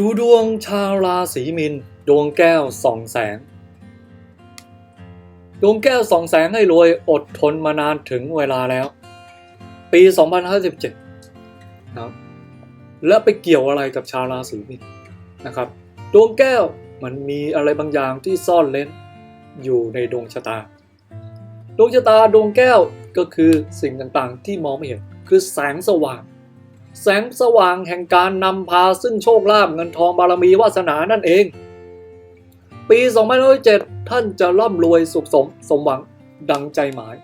ดูดวงชาวราศีมินดวงแก้วสองแสง ดวงแก้วสองแสงให้รวยอดทนมานานถึงเวลาแล้ว ปี 2057นะครับและไปเกี่ยวอะไรกับชาวราศีมินนะครับ ดวงแก้วมันมีอะไรบางอย่างที่ซ่อนเล้นอยู่ในดวงชะตา ดวงชะตาดวงแก้วก็คือสิ่งต่างๆที่มองไม่เห็นคือแสงสว่าง แสงสว่างแห่งการนำพาซึ่งโชคลาภเงินทองบารมีวาสนานั่นเอง ปี2507ท่านจะร่ำรวยสุขสมสมหวังดังใจหมาย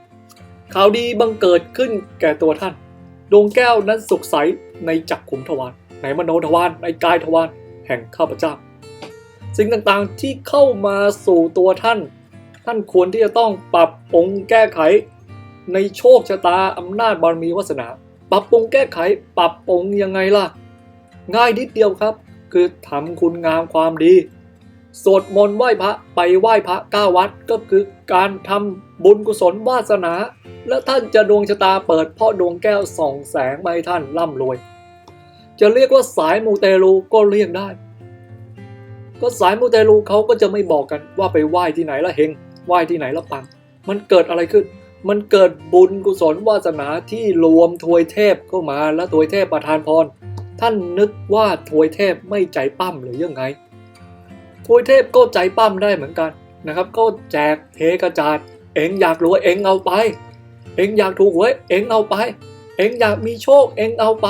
ข่าวดีบังเกิดขึ้นแก่ตัวท่าน ดวงแก้วนั้นสุขใสในจักขุมทวารในมโนทวารในกายทวารแห่งข้าพเจ้า สิ่งต่างๆที่เข้ามาสู่ตัวท่าน ท่านควรที่จะต้องปรับปรุงแก้ไข ในโชคชะตาอำนาจบารมีวาสนา ปรับปรุงแก้ไขปรับปรุงยังไงล่ะ ง่ายนิดเดียวครับ คือทำคุณงามความดี สวดมนต์ไหว้พระไปไหว้พระก้าวัดก็คือการทำบุญกุศลวาสนา และท่านจะดวงชะตาเปิดเพ่อดวงแก้วส่องแสงมาให้ท่านร่ำรวย จะเรียกว่าสายมูเตลูก็เรียกได้ ก็สายมูเตลูเขาก็จะไม่บอกกันว่าไปไหว้ที่ไหนละเฮงไหว้ที่ไหนละปัง มันเกิดอะไรขึ้น มันเกิดบุญกุศลวาสนาที่รวมทวยเทพเข้ามาและทวยเทพประทานพร ท่านนึกว่าทวยเทพไม่ใจปั้มหรือยังไง ทวยเทพก็ใจปั้มได้เหมือนกันนะครับ ก็แจกเทกระจาด เอ็งอยากรวยเอ็งเอาไป เอ็งอยากถูกหวยเอ็งเอาไป เอ็งอยากมีโชคเอ็งเอาไป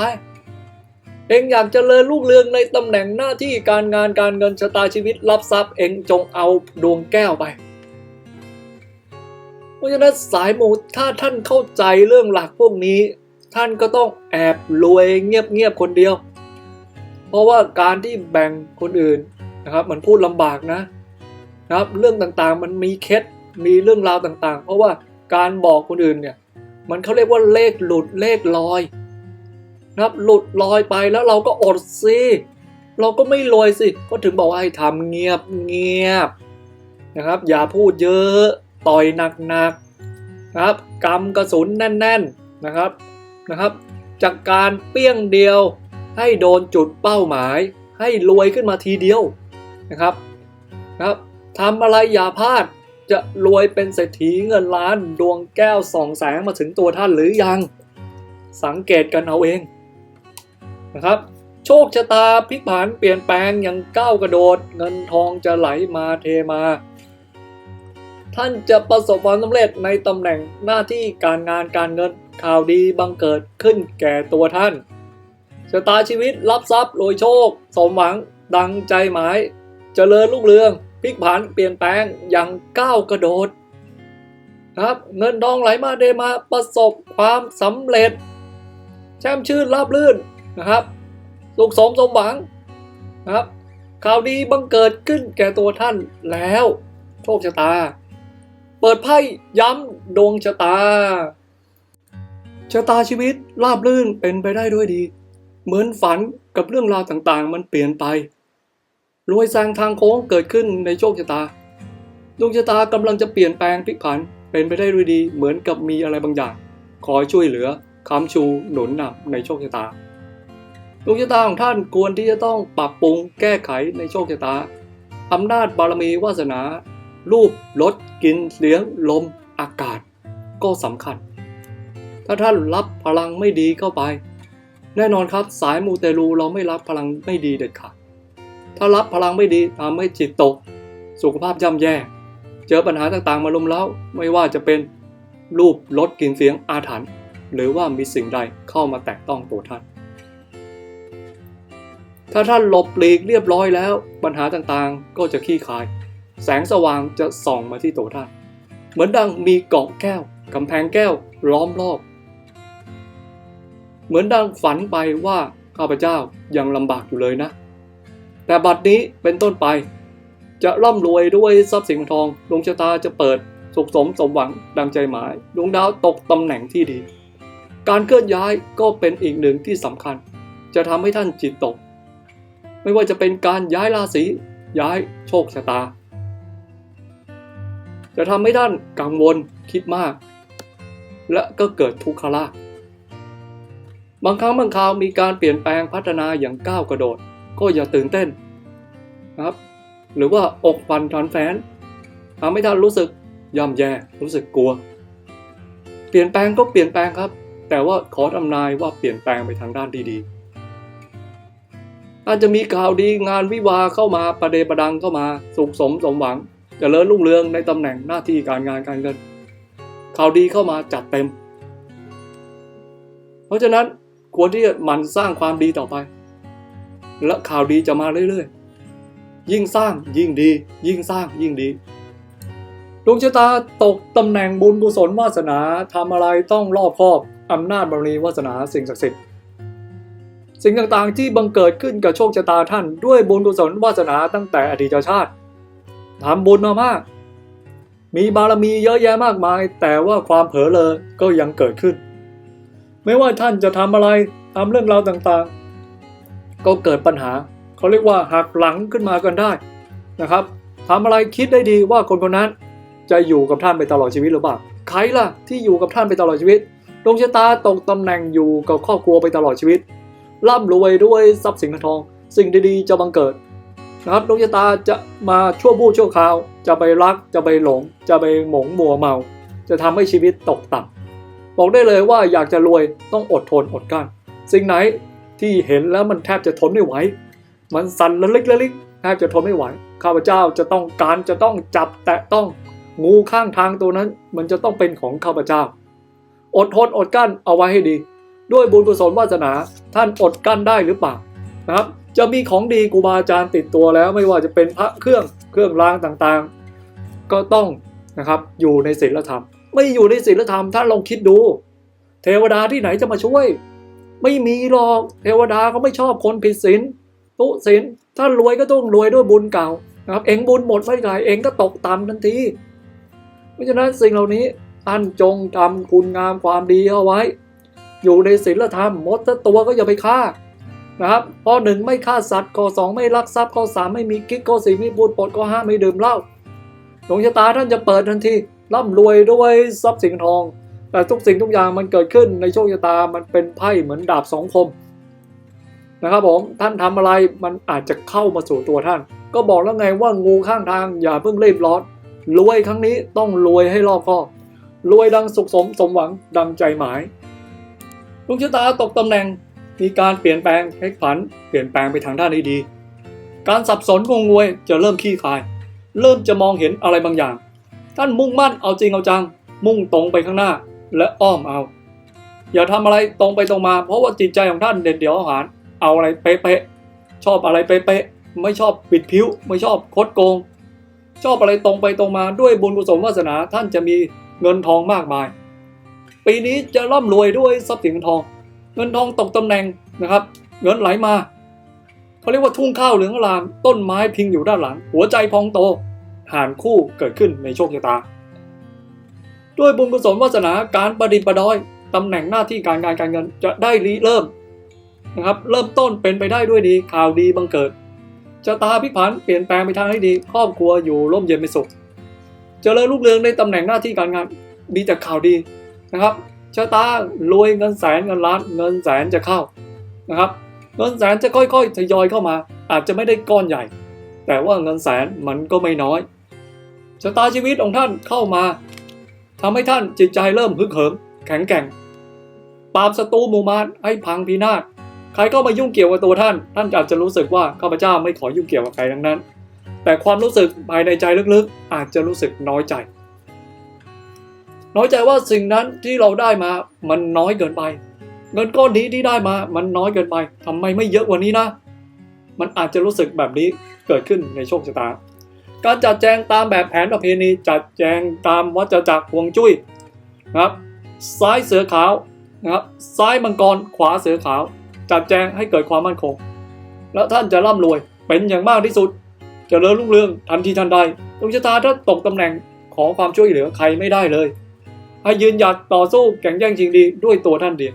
เอ็งอยากเจริญรุ่งเรืองในตำแหน่งหน้าที่การงานการเงินชะตาชีวิตรับทรัพย์ เอ็งจงเอาดวงแก้วไป ราะฉะนั้นสายมูถ้าท่านเข้าใจเรื่องหลักพวกนี้ ท่านก็ต้องแอบรวยเงียบๆคนเดียว เพราะว่าการที่แบ่งคนอื่นนะครับมันพูดลำบากนะนะครับ เรื่องต่างๆมันมีเคล็ดมีเรื่องราวต่างๆ เพราะว่าการบอกคนอื่นเนี่ยมันเขาเรียกว่าเลขหลุดเลขลอยนะครับหลุดลอยไปแล้วเราก็อดสิเราก็ไม่รวยสิ ก็ถึงบอกว่าให้ทำเงียบเงียบนะครับ อย่าพูดเยอะ ต่อยหนักๆนะครับกำกระสุนแน่น ๆนะครับนะครับ จากการเปี้ยงเดียวให้โดนจุดเป้าหมาย ให้รวยขึ้นมาทีเดียวนะครับนะครับทำอะไรอย่าพลาดจะรวยเป็นเศรษฐีเงินล้านดวงแก้วส่องแสงมาถึงตัวท่านหรือยัง สังเกตกันเอาเองนะครับ โชคชะตาพลิกผันเปลี่ยนแปลงอย่างก้าวกระโดด เงินทองจะไหลมาเทมา ท่านจะประสบความสำเร็จในตำแหน่งหน้าที่การงานการเงินข่าวดีบังเกิดขึ้นแก่ตัวท่านชะตาชีวิตรับทรัพย์โดยโชค สมหวังดังใจหมายเจริญรุ่งเรืองพลิกผันเปลี่ยนแปลงอย่างก้าวกระโดด ครับเงินทองไหลมาเดมาประสบความสำเร็จ แช่มชื่นราบรื่นนะครับ สุขสมสมหวังนะครับข่าวดีบังเกิดขึ้นแก่ตัวท่านแล้ว โชคชะตา เปิดไพ่ย้ำดวงชะตา ชะตาชีวิตราบรื่นเป็นไปได้ด้วยดี เหมือนฝันกับเรื่องราวต่างๆ มันเปลี่ยนไปรวยแซงทางโค้งเกิดขึ้นในโชคชะตา ดวงชะตากำลังจะเปลี่ยนแปลงพลิกผันเป็นไปได้ด้วยดี เหมือนกับมีอะไรบางอย่าง คอยช่วยเหลือค้ำชูหนุนนำในโชคชะตาดวงชะตาของท่านควรที่จะต้องปรับปรุงแก้ไขในโชคชะตาอำนาจบารมีวาสนา รูปรสกลินเสียงลมอากาศ ก็สำคัญ ถ้าท่านรับพลังไม่ดีเข้าไป แน่นอนครับสายมูเตลูเราไม่รับพลังไม่ดีเด็ดขาดถ้ารับพลังไม่ดีทำให้จิตตก สุขภาพย่ำแย่ เจอปัญหาต่างๆมาลุมเล้าไม่ว่าจะเป็นรูปรสกลิ่นเสียงอาถรรพ์หรือว่ามีสิ่งใดเข้ามาแตะต้องตัวท่าน ถ้าท่านหลบหลีกเรียบร้อยแล้ว ปัญหาต่างๆ ก็จะขี้คาย แสงสว่างจะส่องมาที่ตัวท่าน เหมือนดังมีเกาะแก้วกำแพงแก้วล้อมรอบ เหมือนดังฝันไปว่าข้าพเจ้ายังลำบากอยู่เลยนะ แต่บัดนี้เป็นต้นไป จะร่ำรวยด้วยทรัพย์สินทองดวงชะตาจะเปิดสุขสมสมหวังดังใจหมายดวงดาวตกตำแหน่งที่ดี การเคลื่อนย้ายก็เป็นอีกหนึ่งที่สำคัญ จะทำให้ท่านจิตตก ไม่ว่าจะเป็นการย้ายราศีย้ายโชคชะตา จะทำให้ท่านกังวลคิดมาก และก็เกิดทุกขลาภบางครั้งบางคราวมีการเปลี่ยนแปลงพัฒนาอย่างก้าวกระโดด ก็อย่าตื่นเต้นนะครับ หรือว่าอกฟันทันแฟนทำให้ท่านรู้สึกย่ำแย่รู้สึกกลัว เปลี่ยนแปลงก็เปลี่ยนแปลงครับ แต่ว่าขอทำนายว่าเปลี่ยนแปลงไปทางด้านดีๆอาจจะมีข่าวดีงานวิวาเข้ามาประเดประดังเข้ามา สุขสมสมหวัง จเจริญรุ่งเรืองในตำแหน่งหน้าที่การงานการเงินข่าวดีเข้ามาจัดเต็ม เพราะฉะนั้นควรที่จะหมั่นสร้างความดีต่อไป และข่าวดีจะมาเรื่อยๆ ยิ่งสร้างยิ่งดี ยิ่งสร้างยิ่งดีดวงชะตาตกตำแหน่งบุญกุศลวาสนาทำอะไรต้องรอบคอบอำนาจบารมีวาสนาสิ่งศักดิ์สิทธิ์สิ่งต่างๆที่บังเกิดขึ้นกับโชคชะตาท่านด้วยบุญกุศลวาสนาตั้งแต่อดีตชาติ ทำบุญมามาก มีบารมีเยอะแยะมากมาย แต่ว่าความเผลอเลอก็ยังเกิดขึ้น ไม่ว่าท่านจะทำอะไรทำเรื่องราวต่างๆ ก็เกิดปัญหา เขาเรียกว่าหักหลังขึ้นมากันได้นะครับทำอะไรคิดได้ดีว่าคนคนนั้น จะอยู่กับท่านไปตลอดชีวิตหรือเปล่าใครล่ะที่อยู่กับท่านไปตลอดชีวิตดวงชะตาตกตำแหน่งอยู่กับครอบครัวไปตลอดชีวิตร่ำรวยด้วยทรัพย์สินเงินทอง สิ่งดีๆจะบังเกิด นะครับดวงชะตาจะมาชั่วบู้ชั่วคราว จะไปรักจะไปหลง จะไปหมงมัวเมา จะทำให้ชีวิตตกต่ำบอกได้เลยว่าอยากจะรวยต้องอดทนอดกลั้นสิ่งไหนที่เห็นแล้วมันแทบจะทนไม่ไหวมันสั่นละลิกละลิกแทบจะทนไม่ไหวข้าพเจ้าจะต้องการจะต้องจับแตะต้องงูข้างทางตัวนั้น มันจะต้องเป็นของข้าพเจ้า อดทนอดกลั้นเอาไว้ให้ดี ด้วยบุญกุศลวาสนาท่านอดกลั้นได้หรือเปล่านะครับ จะมีของดีครูบาอาจารย์ติดตัวแล้ว ไม่ว่าจะเป็นพระเครื่องเครื่องรางต่างๆ ก็ต้องนะครับอยู่ในศีลธรรม ไม่อยู่ในศีลธรรมท่านลองคิดดู เทวดาที่ไหนจะมาช่วย ไม่มีหรอกเทวดาเขาไม่ชอบคนผิดศีลตุศีลถ้ารวยก็ต้องรวยด้วยบุญเก่านะครับเองบุญหมดไม่ไกลเองก็ตกต่ำทันทีเพราะฉะนั้นสิ่งเหล่านี้ท่านจงทำคุณงามความดีเอาไว้ อยู่ในศีลธรรมมดตัวก็อย่าไปฆ่า นะครับข้อหนึ่งไม่ฆ่าสัตว์ข้อสองไม่ลักทรัพย์ข้อสามไม่มีกิ๊กข้อสี่ไม่พูดปดข้อห้าไม่ดื่มเหล้าดวงชะตาท่านจะเปิดทันทีร่ำรวยด้วยทรัพย์สินทอง แต่ทุกสิ่งทุกอย่างมันเกิดขึ้นในโชคชะตามันเป็นไพ่เหมือนดาบสองคมนะครับผมท่านทำอะไรมันอาจจะเข้ามาสู่ตัวท่าน ก็บอกแล้วไงว่างูข้างทางอย่าเพิ่งรีบร้อนรวยครั้งนี้ต้องรวยให้รอบคอบรวยดังสุขสมสมหวังดังใจหมายดวงชะตาตกตำแหน่ง มีการเปลี่ยนแปลงพลิกผันเปลี่ยนแปลงไปทางด้านที่ดี การสับสนงงงวยจะเริ่มขี้คาย เริ่มจะมองเห็นอะไรบางอย่าง ท่านมุ่งมั่นเอาจริงเอาจัง มุ่งตรงไปข้างหน้าและอ้อมเอา อย่าทำอะไรตรงไปตรงมา เพราะว่าจิตใจของท่านเด็ดเดี่ยวอาหาร เอาอะไรเป๊ะๆชอบอะไรเป๊ะๆไม่ชอบปิดผิวไม่ชอบคดโกง ชอบอะไรตรงไปตรงมาด้วยบุญกุศลวาสนาท่านจะมีเงินทองมากมาย ปีนี้จะร่ำรวยด้วยทรัพย์สินเงินทอง เงินทองตกตำแหน่งนะครับ เงินไหลมาเขาเรียกว่าทุ่งข้าวเหลืองอลาม ต้นไม้พิงอยู่ด้านหลัง หัวใจพองโตหานคู่เกิดขึ้นในโชคชะตา ด้วยบุญกุศลวาสนาการประดิษฐ์ประดอยตำแหน่งหน้าที่การงานการเงินจะได้ริเริ่มนะครับ เริ่มต้นเป็นไปได้ด้วยดีข่าวดีบังเกิดชะตาพลิกผันเปลี่ยนแปลงไปทางที่ดี ครอบครัวอยู่ร่มเย็นเป็นสุขเจริญรุ่งเรืองในตำแหน่งหน้าที่การงาน มีแต่ข่าวดีนะครับ ชะตารวยเงินแสนเงินล้านเงินแสนจะเข้านะครับ เงินแสนจะค่อยๆทยอยเข้ามา อาจจะไม่ได้ก้อนใหญ่ แต่ว่าเงินแสนมันก็ไม่น้อยชะตาชีวิตของท่านเข้ามาทำให้ท่านจิตใจเริ่มฮึกเหิม แข็งแกร่งปราบศัตรูหมู่มารให้พังพินาศใครก็มายุ่งเกี่ยวกับตัวท่าน ท่านอาจจะรู้สึกว่าข้าพเจ้าไม่ขอยุ่งเกี่ยวกับใครทั้งนั้น แต่ความรู้สึกภายในใจลึกๆ อาจจะรู้สึกน้อยใจ น้อยใจว่าสิ่งนั้นที่เราได้มา มันน้อยเกินไป เงินก้อนนี้ที่ได้มา มันน้อยเกินไปทำไมไม่เยอะกว่านี้นะ มันอาจจะรู้สึกแบบนี้เกิดขึ้นในโชคชะตา การจัดแจงตามแบบแผนประเพณีจัดแจงตามวัฏจักรฮวงจุ้ยนะครับ ซ้ายเสือขาวนะครับซ้ายมังกรขวาเสือขาว จัดแจงให้เกิดความมั่นคง แล้วท่านจะร่ำรวยเป็นอย่างมากที่สุดจเจริญรุ่งเรืองทันทีทันใดดวงชะตาถ้าตกตำแหน่งขอความช่วยเหลือใครไม่ได้เลย ให้ยืนหยัดต่อสู้แข่งแย่งชิงดีด้วยตัวท่านเดียว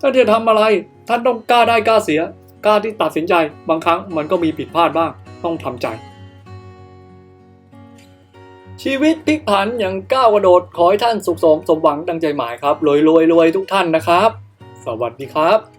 ท่านจะทำอะไร ท่านต้องกล้าได้กล้าเสีย กล้าที่ตัดสินใจ บางครั้งมันก็มีผิดพลาดบ้าง ต้องทำใจ ชีวิตพลิกผันอย่างก้าวกระโดด ขอให้ท่านสุขสมสมหวังดังใจหมายครับ รวยรวยรวยทุกท่านนะครับ สวัสดีครับ